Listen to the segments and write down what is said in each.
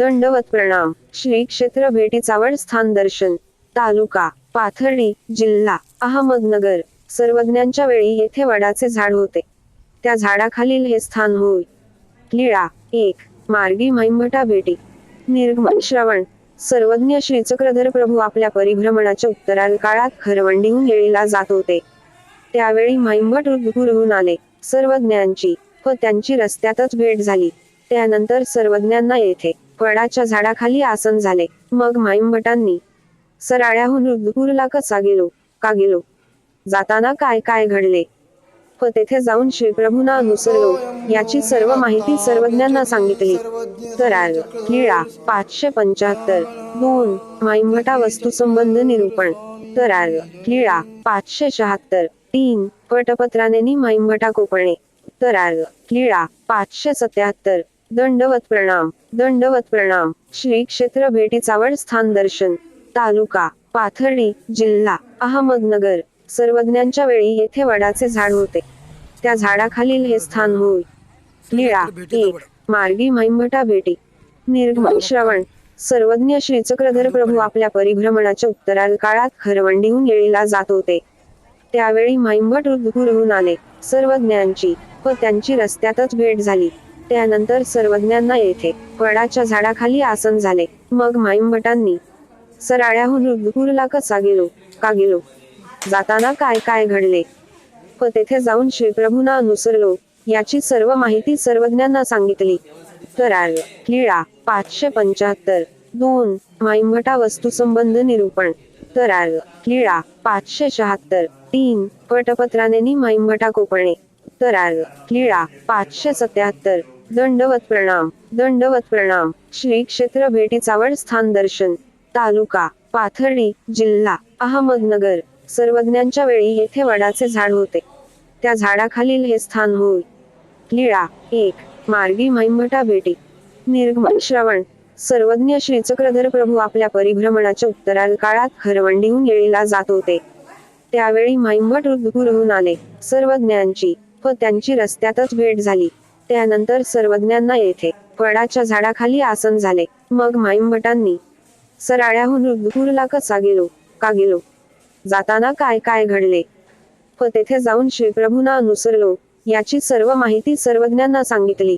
दंडवत प्रणाम. श्री क्षेत्र भेटी चावड स्थान दर्शन. तालुका पाथर्डी जिल्हा अहमदनगर. सर्वज्ञांच्या वेळी येथे वडाचे झाड होते. त्या झाडाखालील हे स्थान होय. लीळा एक मार्गी मैंभटा भेटी. निर्गमन श्रवण. सर्वज्ञ श्री चक्रधर प्रभू आपल्या परिभ्रमणाच्या उत्तराल काळात खरवंडीहून येळीला जात होते. त्यावेळी मैंभट होऊन आले. सर्वज्ञांची व त्यांची रस्त्यातच भेट झाली. त्यानंतर सर्वज्ञांना येथे वडाच्या झाडाखाली आसन झाले. मग माईमभटांनी सराळ्याहून रुद्रपूरला कसा गेलो? का गेलो? जाताना काय काय घडले? व तेथे जाऊन श्रीप्रभूंना अनुसरलो. याची सर्व माहिती सर्वज्ञांना सांगितली. तर आल पाचशे पंच्याहत्तर दोन माईमभटा वस्तुसंबंध निरूपण. तर आल पाचशे शहात्तर तीन पटपत्राने माईंभटा कोपणे तर आल पाचशे सत्याहत्तर दंडवत प्रणाम दंडवत प्रणाम. श्री क्षेत्र भेटी चावड स्थान दर्शन. तालुका पाथर्डी जिल्हा अहमदनगर. सर्वज्ञांच्या वेळी येथे वडाचे झाड होते. त्या झाडाखालील हे स्थान होय. निळा एक मार्गी महिमभटा भेटी. निर्गम श्रवण. सर्वज्ञ श्री चक्रधर प्रभू आपल्या परिभ्रमणाच्या उत्तराल काळात खरवंडीहून येळीला जात होते. त्यावेळी महिमभट होऊन आले. सर्वज्ञांची व त्यांची रस्त्यातच भेट झाली. त्यानंतर सर्वज्ञांना येथे वडाच्या झाडाखाली आसन झाले. मग माईंबटांनी सराळ्याहून रुद्रपूरला कसा गेलो? का गेलो? जाताना काय काय घडले? व तेथे जाऊन श्रीप्रभूंना अनुसरलो. याची सर्व माहिती सर्वज्ञांना सांगितली. तर आल लीळा पाचशे पंच्याहत्तर. दोन माईंभटा वस्तुसंबंध निरूपण. तर आल लीळा पाचशे शहात्तर. तीन पटपत्राने माईंभटा कोपणे तर आल लीळा पाचशे सत्याहत्तर. दंडवत प्रणाम दंडवत प्रणाम श्री क्षेत्र भेटी चावड स्थान दर्शन. तालुका पाथर्डी जिल्हा अहमदनगर. सर्वज्ञांच्या वेळी येथे वडाचे झाड होते. त्या झाडाखालील हे स्थान होय. लीळा एक मार्गी महिमभटा भेटी. निर्गमन श्रवण. सर्वज्ञ श्रीचक्रधर प्रभू आपल्या परिभ्रमणाच्या उत्तराल काळात खरवंडीहून येळीला जात होते. त्यावेळी महिमभट होऊन आले. सर्वज्ञांची व त्यांची रस्त्यातच भेट झाली. त्यानंतर सर्वज्ञांना येथे वडाच्या झाडाखाली आसन झाले. मग माईमभटांनी सराळ्याहून रुद्रपूरला कसा गेलो? का गेलो? जाताना काय काय घडले? व तेथे जाऊन श्रीप्रभूंना अनुसरलो. याची सर्व माहिती सर्वज्ञांना सांगितली.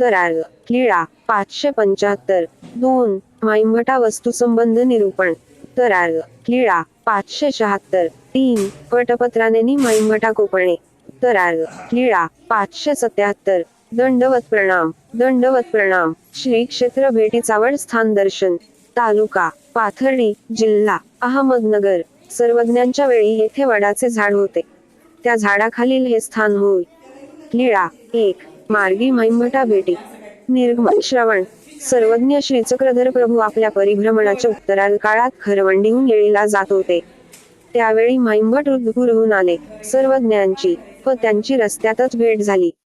तर आल लीळा पाचशे पंच्याहत्तर दोन माईमभटा वस्तुसंबंध निरूपण. तर आल लीळा पाचशे शहात्तर तीन पटपत्राने माईमभटा कोपणे तर आल लीळा पाचशे सत्याहत्तर दंडवत प्रणाम दंडवत प्रणाम श्री क्षेत्र भेटी चावड स्थान दर्शन. तालुका पाथर्डी जिल्हा अहमदनगर. सर्वज्ञांच्या वेळी येथे वडाचे झाड होते. त्या झाडाखालील हे स्थान होय. लीळा एक मार्गी मैमटा भेटी. निर्गमन श्रवण. सर्वज्ञ श्री चक्रधर प्रभू आपल्या परिभ्रमणाच्या उत्तराल काळात खरवंडीहून येळीला जात होते. त्यावेळी महिमभट होऊन आले. सर्वज्ञांची व त्यांची रस्त्यातच भेट झाली.